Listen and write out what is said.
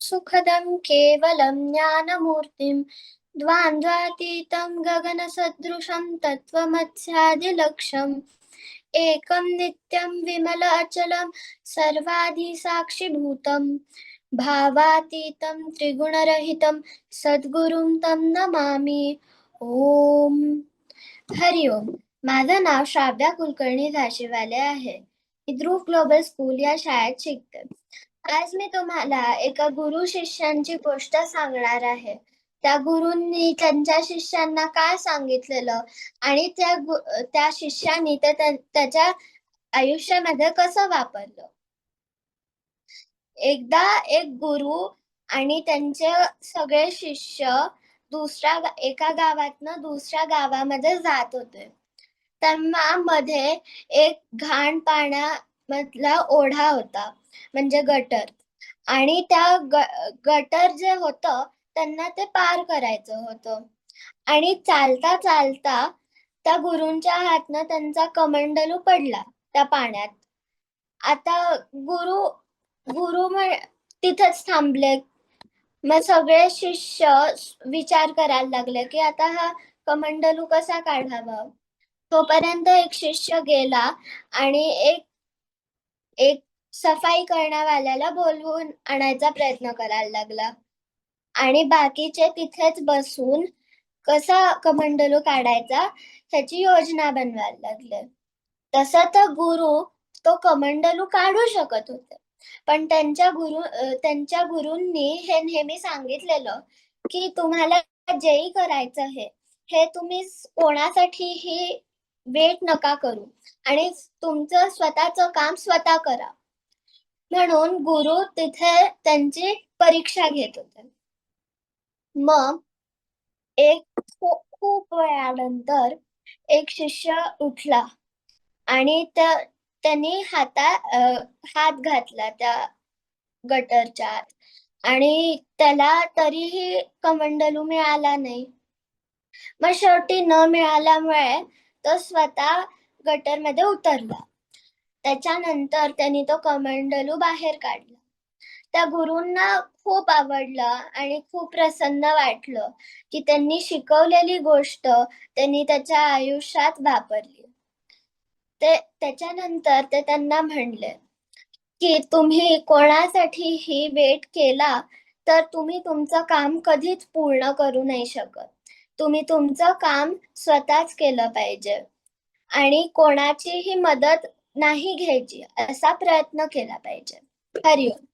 सुखदं केवलं ज्ञानमूर्तिं। द्वान्द्वातीतं गगनसदृशं तत्त्वमत्स्यादिलक्ष्यम् एकं नित्यं विमल अचलं सर्वाधिसाक्षिभूतं भावातीतं त्रिगुणरहितं सद्गुरुं तं नमामि। ओम। हरि ओम। माझं नाव श्राव्या कुलकर्णी झाशीवाले आहे। मी ध्रुव ग्लोबल स्कूल या शाळेत शिकते। आज मी तुम्हाला एका गुरु शिष्यांची गोष्ट सांगणार आहे. त्या गुरूंनी त्यांच्या शिष्यांना काय सांगितलेलं आणि त्या गु- त्या शिष्यांनी ते त्या- त्याच्या आयुष्यामध्ये कसं वापरलं? एकदा एक गुरु आणि त्यांचे सगळे शिष्य दुसऱ्या गा- एका गावातनं दुसऱ्या गावामध्ये जात होते. तेव्हा मध्ये एक घाण मधला ओढा होता म्हणजे गटर. आणि त्या ग- गटर जे होतं त्यांना ते पार करायचं होतं. आणि चालता चालता त्या गुरुंच्या हातनं त्यांचा कमंडलू पडला त्या पाण्यात. आता गुरु गुरु तिथंच तिथेच थांबले. मग सगळे शिष्य विचार करायला लागले की आता हा कमंडलू कसा काढावा? तोपर्यंत एक शिष्य गेला आणि एक एक सफाई करण्यावाल्याला बोलवून आणायचा प्रयत्न करायला लागला. आणि बाकीचे तिथेच बसून कसा कमंडलू काढायचा त्याची योजना बनवायला लागले. तसं तर गुरु तो कमंडलू काढू शकत होते. पण त्यांच्या गुरु त्यांच्या गुरूंनी हे नेहमी सांगितलेलं की तुम्हाला जेही करायचं आहे. हे तुम्ही कोणासाठीही वेट नका करू. आणि तुमचं स्वतःचं काम स्वतः करा. म्हणून गुरु तिथे त्यांची परीक्षा घेत होते. मग एक खूप वेळानंतर एक शिष्य उठला आणि त्या त्यांनी हाता हात घातला त्या गटरच्या आत. आणि त्याला तरीही कमंडलू मिळाला नाही. मग शेवटी न मिळाल्यामुळे तो स्वतः गटरमध्ये उतरला. त्याच्यानंतर त्यांनी तो कमंडलू बाहेर काढला. त्या गुरूंना खूप आवडलं आणि खूप प्रसन्न वाटलं की त्यांनी शिकवलेली गोष्ट त्यांनी त्याच्या आयुष्यात वापरली. ते त्याच्यानंतर ते त्यांना म्हणले की तुम्ही कोणासाठीही वेट केला तर तुम्ही तुमचं काम कधीच पूर्ण करू नाही शकत. तुम्ही तुमचं काम स्वतःच केलं पाहिजे. आणि कोणाचीही मदत नाही घ्यायची असा प्रयत्न केला पाहिजे. हरिओम.